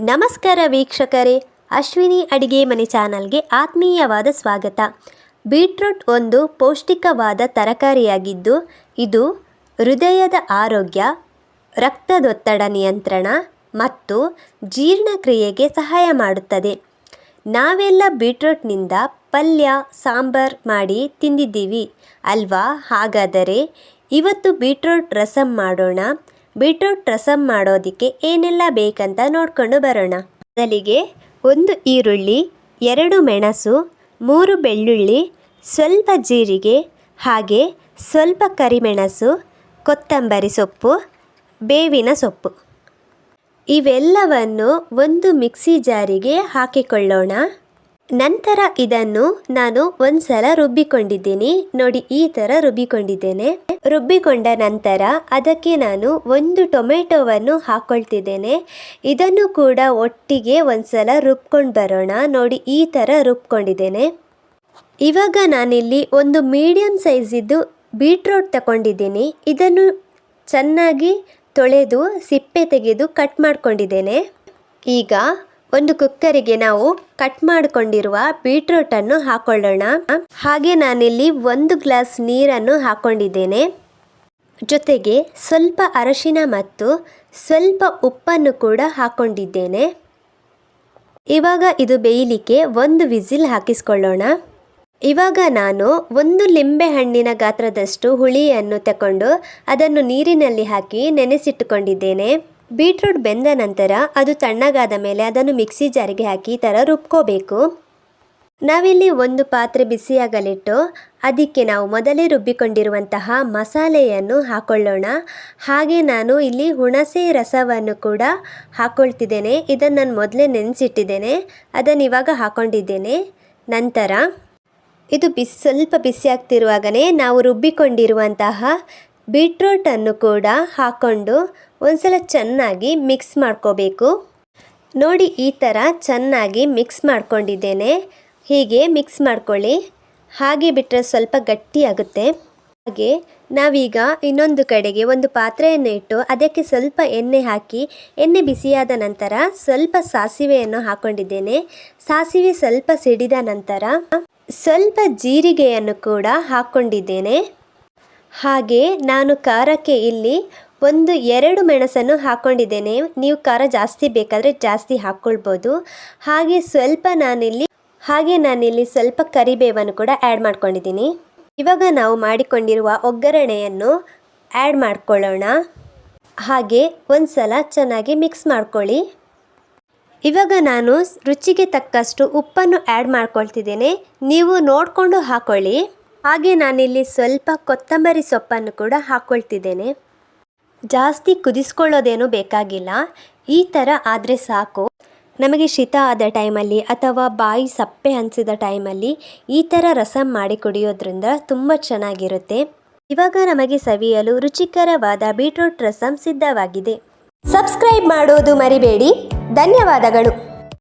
ನಮಸ್ಕಾರ ವೀಕ್ಷಕರೇ, ಅಶ್ವಿನಿ ಅಡಿಗೆ ಮನೆ ಚಾನಲ್ಗೆ ಆತ್ಮೀಯವಾದ ಸ್ವಾಗತ. ಬೀಟ್ರೂಟ್ ಒಂದು ಪೌಷ್ಟಿಕವಾದ ತರಕಾರಿಯಾಗಿದ್ದು, ಇದು ಹೃದಯದ ಆರೋಗ್ಯ, ರಕ್ತದೊತ್ತಡ ನಿಯಂತ್ರಣ ಮತ್ತು ಜೀರ್ಣಕ್ರಿಯೆಗೆ ಸಹಾಯ ಮಾಡುತ್ತದೆ. ನಾವೆಲ್ಲ ಬೀಟ್ರೂಟ್ನಿಂದ ಪಲ್ಯ, ಸಾಂಬಾರ್ ಮಾಡಿ ತಿಂದಿದ್ದೀವಿ. ಅಲ್ವಾ? ಹಾಗಾದರೆ ಇವತ್ತು ಬೀಟ್ರೂಟ್ ರಸಂ ಮಾಡೋಣ. ಬೀಟ್ರೂಟ್ ರಸಂ ಮಾಡೋದಕ್ಕೆ ಏನೆಲ್ಲ ಬೇಕಂತ ನೋಡ್ಕೊಂಡು ಬರೋಣ. ಮೊದಲಿಗೆ ಒಂದು ಈರುಳ್ಳಿ, ಎರಡು ಮೆಣಸು, ಮೂರು ಬೆಳ್ಳುಳ್ಳಿ, ಸ್ವಲ್ಪ ಜೀರಿಗೆ, ಹಾಗೆ ಸ್ವಲ್ಪ ಕರಿಮೆಣಸು, ಕೊತ್ತಂಬರಿ ಸೊಪ್ಪು, ಬೇವಿನ ಸೊಪ್ಪು. ಇವೆಲ್ಲವನ್ನು ಒಂದು ಮಿಕ್ಸಿ ಜಾರಿಗೆ ಹಾಕಿಕೊಳ್ಳೋಣ. ನಂತರ ಇದನ್ನು ನಾನು ಒಂದ್ಸಲ ರುಬ್ಬಿಕೊಂಡಿದ್ದೀನಿ. ನೋಡಿ, ಈ ಥರ ರುಬ್ಬಿಕೊಂಡಿದ್ದೇನೆ. ರುಬ್ಬಿಕೊಂಡ ನಂತರ ಅದಕ್ಕೆ ನಾನು ಒಂದು ಟೊಮೆಟೊವನ್ನು ಹಾಕ್ಕೊಳ್ತಿದ್ದೇನೆ ಇದನ್ನು ಕೂಡ ಒಟ್ಟಿಗೆ ಒಂದ್ಸಲ ರುಬ್ಕೊಂಡು ಬರೋಣ. ನೋಡಿ, ಈ ಥರ ರುಬ್ಕೊಂಡಿದ್ದೇನೆ. ಇವಾಗ ನಾನಿಲ್ಲಿ ಒಂದು ಮೀಡಿಯಮ್ ಸೈಜಿದ್ದು ಬೀಟ್ರೋಟ್ ತಗೊಂಡಿದ್ದೀನಿ. ಇದನ್ನು ಚೆನ್ನಾಗಿ ತೊಳೆದು ಸಿಪ್ಪೆ ತೆಗೆದು ಕಟ್ ಮಾಡ್ಕೊಂಡಿದ್ದೇನೆ. ಈಗ ಒಂದು ಕುಕ್ಕರಿಗೆ ನಾವು ಕಟ್ ಮಾಡಿಕೊಂಡಿರುವ ಬೀಟ್ರೂಟನ್ನು ಹಾಕೊಳ್ಳೋಣ. ಹಾಗೆ ನಾನಿಲ್ಲಿ ಒಂದು ಗ್ಲಾಸ್ ನೀರನ್ನು ಹಾಕೊಂಡಿದ್ದೇನೆ. ಜೊತೆಗೆ ಸ್ವಲ್ಪ ಅರಶಿನ ಮತ್ತು ಸ್ವಲ್ಪ ಉಪ್ಪನ್ನು ಕೂಡ ಹಾಕೊಂಡಿದ್ದೇನೆ. ಇವಾಗ ಇದು ಬೇಯಲಿಕ್ಕೆ ಒಂದು ವಿಸಿಲ್ ಹಾಕಿಸ್ಕೊಳ್ಳೋಣ. ಇವಾಗ ನಾನು ಒಂದು ಲಿಂಬೆ ಹಣ್ಣಿನ ಗಾತ್ರದಷ್ಟು ಹುಳಿಯನ್ನು ತಕೊಂಡು ಅದನ್ನು ನೀರಿನಲ್ಲಿ ಹಾಕಿ ನೆನೆಸಿಟ್ಟುಕೊಂಡಿದ್ದೇನೆ. ಬೀಟ್ರೂಟ್ ಬೆಂದ ನಂತರ ಅದು ತಣ್ಣಗಾದ ಮೇಲೆ ಅದನ್ನು ಮಿಕ್ಸಿ ಜಾರಿಗೆ ಹಾಕಿ ಈ ಥರ ರುಬ್ಕೋಬೇಕು. ನಾವಿಲ್ಲಿ ಒಂದು ಪಾತ್ರೆ ಬಿಸಿಯಾಗಲಿಟ್ಟು ಅದಕ್ಕೆ ನಾವು ಮೊದಲೇ ರುಬ್ಬಿಕೊಂಡಿರುವಂತಹ ಮಸಾಲೆಯನ್ನು ಹಾಕೊಳ್ಳೋಣ. ಹಾಗೆ ನಾನು ಇಲ್ಲಿ ಹುಣಸೆ ರಸವನ್ನು ಕೂಡ ಹಾಕ್ಕೊಳ್ತಿದ್ದೇನೆ ಇದನ್ನು ನಾನು ಮೊದಲೇ ನೆನೆಸಿಟ್ಟಿದ್ದೇನೆ. ಅದನ್ನು ಇವಾಗ ಹಾಕ್ಕೊಂಡಿದ್ದೇನೆ ನಂತರ ಇದು ಬಿಸಿ, ಸ್ವಲ್ಪ ಬಿಸಿ ಆಗ್ತಿರುವಾಗಲೇ ನಾವು ರುಬ್ಬಿಕೊಂಡಿರುವಂತಹ ಬೀಟ್ರೂಟನ್ನು ಕೂಡ ಹಾಕ್ಕೊಂಡು ಒಂದ್ಸಲ ಚೆನ್ನಾಗಿ ಮಿಕ್ಸ್ ಮಾಡ್ಕೋಬೇಕು. ನೋಡಿ ಈ ಥರ ಚೆನ್ನಾಗಿ ಮಿಕ್ಸ್ ಮಾಡ್ಕೊಂಡಿದ್ದೇನೆ. ಹೀಗೆ ಮಿಕ್ಸ್ ಮಾಡ್ಕೊಳ್ಳಿ. ಹಾಗೆ ಬಿಟ್ಟರೆ ಸ್ವಲ್ಪ ಗಟ್ಟಿಯಾಗುತ್ತೆ ಹಾಗೆ ನಾವೀಗ ಇನ್ನೊಂದು ಕಡೆಗೆ ಒಂದು ಪಾತ್ರೆಯನ್ನು ಇಟ್ಟು ಅದಕ್ಕೆ ಸ್ವಲ್ಪ ಎಣ್ಣೆ ಹಾಕಿ, ಎಣ್ಣೆ ಬಿಸಿಯಾದ ನಂತರ ಸ್ವಲ್ಪ ಸಾಸಿವೆಯನ್ನು ಹಾಕ್ಕೊಂಡಿದ್ದೇನೆ ಸಾಸಿವೆ ಸ್ವಲ್ಪ ಸಿಡಿದ ನಂತರ ಸ್ವಲ್ಪ ಜೀರಿಗೆಯನ್ನು ಕೂಡ ಹಾಕ್ಕೊಂಡಿದ್ದೇನೆ ಹಾಗೆ ನಾನು ಖಾರಕ್ಕೆ ಇಲ್ಲಿ ಒಂದು ಎರಡು ಮೆಣಸನ್ನು ಹಾಕ್ಕೊಂಡಿದ್ದೇನೆ ನೀವು ಖಾರ ಜಾಸ್ತಿ ಬೇಕಾದರೆ ಜಾಸ್ತಿ ಹಾಕ್ಕೊಳ್ಬೋದು. ಹಾಗೆ ಸ್ವಲ್ಪ ನಾನಿಲ್ಲಿ, ಹಾಗೆ ನಾನಿಲ್ಲಿ ಸ್ವಲ್ಪ ಕರಿಬೇವನ್ನು ಕೂಡ ಆ್ಯಡ್ ಮಾಡ್ಕೊಂಡಿದ್ದೀನಿ. ಇವಾಗ ನಾವು ಮಾಡಿಕೊಂಡಿರುವ ಒಗ್ಗರಣೆಯನ್ನು ಆ್ಯಡ್ ಮಾಡ್ಕೊಳ್ಳೋಣ. ಹಾಗೆ ಒಂದು ಸಲ ಚೆನ್ನಾಗಿ ಮಿಕ್ಸ್ ಮಾಡ್ಕೊಳ್ಳಿ. ಇವಾಗ ನಾನು ರುಚಿಗೆ ತಕ್ಕಷ್ಟು ಉಪ್ಪನ್ನು ಆ್ಯಡ್ ಮಾಡ್ಕೊಳ್ತಿದ್ದೇನೆ. ನೀವು ನೋಡಿಕೊಂಡು ಹಾಕೊಳ್ಳಿ. ಹಾಗೆ ನಾನಿಲ್ಲಿ ಸ್ವಲ್ಪ ಕೊತ್ತಂಬರಿ ಸೊಪ್ಪನ್ನು ಕೂಡ ಹಾಕ್ಕೊಳ್ತಿದ್ದೇನೆ. ಜಾಸ್ತಿ ಕುದಿಸ್ಕೊಳ್ಳೋದೇನು ಬೇಕಾಗಿಲ್ಲ. ಈ ಥರ ಆದರೆ ಸಾಕು. ನಮಗೆ ಶೀತ ಆದ ಟೈಮಲ್ಲಿ ಅಥವಾ ಬಾಯಿ ಸಪ್ಪೆ ಹಂಚಿದ ಟೈಮಲ್ಲಿ ಈ ಥರ ರಸಂ ಮಾಡಿ ಕುಡಿಯೋದ್ರಿಂದ ತುಂಬ ಚೆನ್ನಾಗಿರುತ್ತೆ. ಇವಾಗ ನಮಗೆ ಸವಿಯಲು ರುಚಿಕರವಾದ ಬೀಟ್ರೂಟ್ ರಸಂ ಸಿದ್ಧವಾಗಿದೆ. ಸಬ್ಸ್ಕ್ರೈಬ್ ಮಾಡೋದು ಮರಿಬೇಡಿ. ಧನ್ಯವಾದಗಳು.